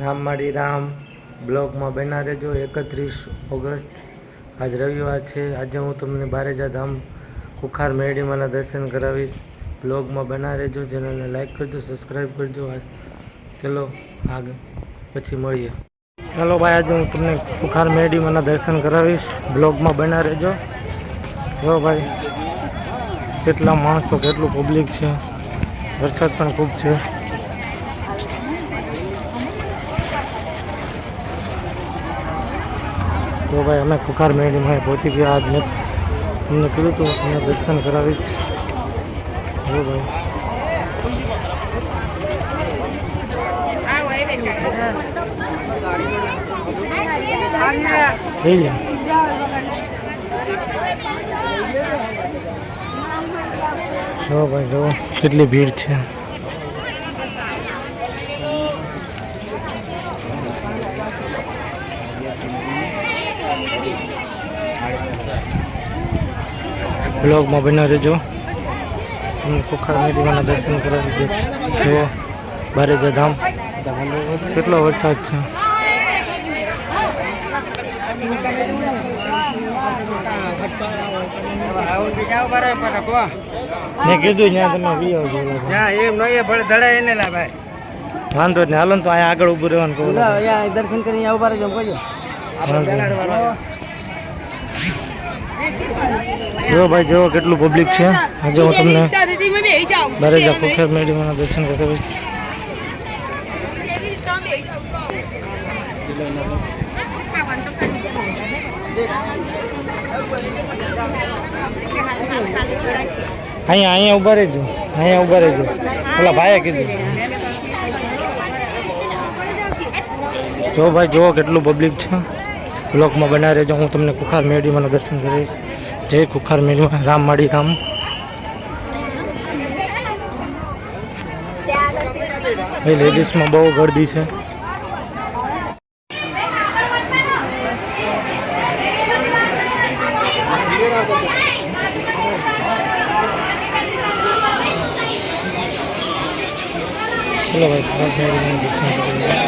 રામમાળી રામ. બ્લોગમાં બના રહેજો. એકત્રીસ ઓગસ્ટ, આજ રવિવાર છે. આજે હું તમને બારેજા ધામ કુખાર મેરડીમાંના દર્શન કરાવીશ. બ્લોગમાં બના રહેજો. ચેનલને લાઈક કરજો સબસ્ક્રાઈબ કરજો. ચલો આગળ પછી મળીએ. ચાલો ભાઈ, આજે હું તમને કુખાર મેરડીમાંના દર્શન કરાવીશ. બ્લોગમાં બના રહેજો. જો ભાઈ, કેટલા માણસો, કેટલું પબ્લિક છે. વરસાદ પણ ખૂબ છે. તો ભાઈ અમે કુખાર મેળીમાં પહોંચી ગયા. આજ મેં તમને કીધું હતું તમને દર્શન કરાવી જો ભાઈ. જો ભાઈ, જો કેટલી ભીડ છે. બ્લોગમાં બના રહેજો તમને કુખાર મેળીમાંના દર્શન કરાવી જુઓ બારેજા ધામ કેટલો વરસાદ છે મેં કીધું ત્યાં તમે વી આવજો એમ નહીં ભલે ધડાય એને લા ભાઈ વાંધો જ નહીં હાલો તો અહીંયા આગળ ઊભું રહેવાનું કહું દર્શન કરીને ઊભા રહેજો કહેજો જો ભાઈ જો કેટલું પબ્લિક છે. આજે હું તમને બારેજા કુખાર મેળીમાંના દર્શન કરાવીશ અહીંયા અહીંયા ઊભા રહેજો. અહીંયા ઊભા રહેજો. પેલા ભાઈએ કીધું. જો ભાઈ જુઓ કેટલું પબ્લિક છે. બ્લોકમાં બના રહેજો. હું તમને કુખાર મેળીમાંના દર્શન કરીશ. જય કુખાર મેળીમાં. રામ માળી રામ. ભાઈ લેડીઝમાં બહુ ગરદી છે. ચલો ભાઈ દર્શન કરીએ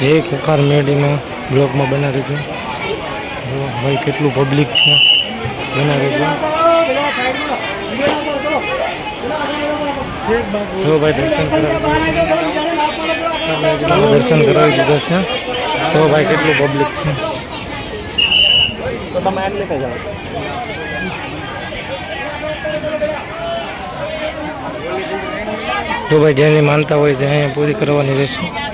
જય કુખાર મેડીમાં બ્લોગમાં બનાવી છે. ભાઈ કેટલું પબ્લિક છે. બનાવી છે. જો ભાઈ દર્શન કરાવી દર્શન કરાવી દીધા છે. તો ભાઈ કેટલું પબ્લિક છે. તો તમે એટલે જાઓ? જો ભાઈ જેની માનતા હોય છે અહીંયા પૂરી કરવાની રહેશે.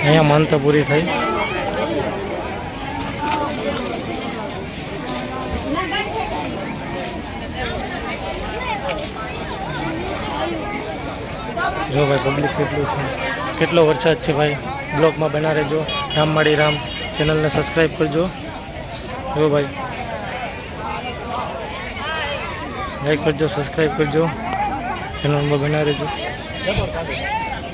અહીંયા માનતા પૂરી થઈ. જો ભાઈ પબ્લિક કેટલું છે? કેટલો વરસાદ છે ભાઈ? બ્લોકમાં બના રહેજો. રામમાળી રામ. ચેનલને સબસ્ક્રાઈબ કરજો. જો ભાઈ. લાઈક કરજો સબસ્ક્રાઈબ કરજો. ચેનલમાં બના રહેજો.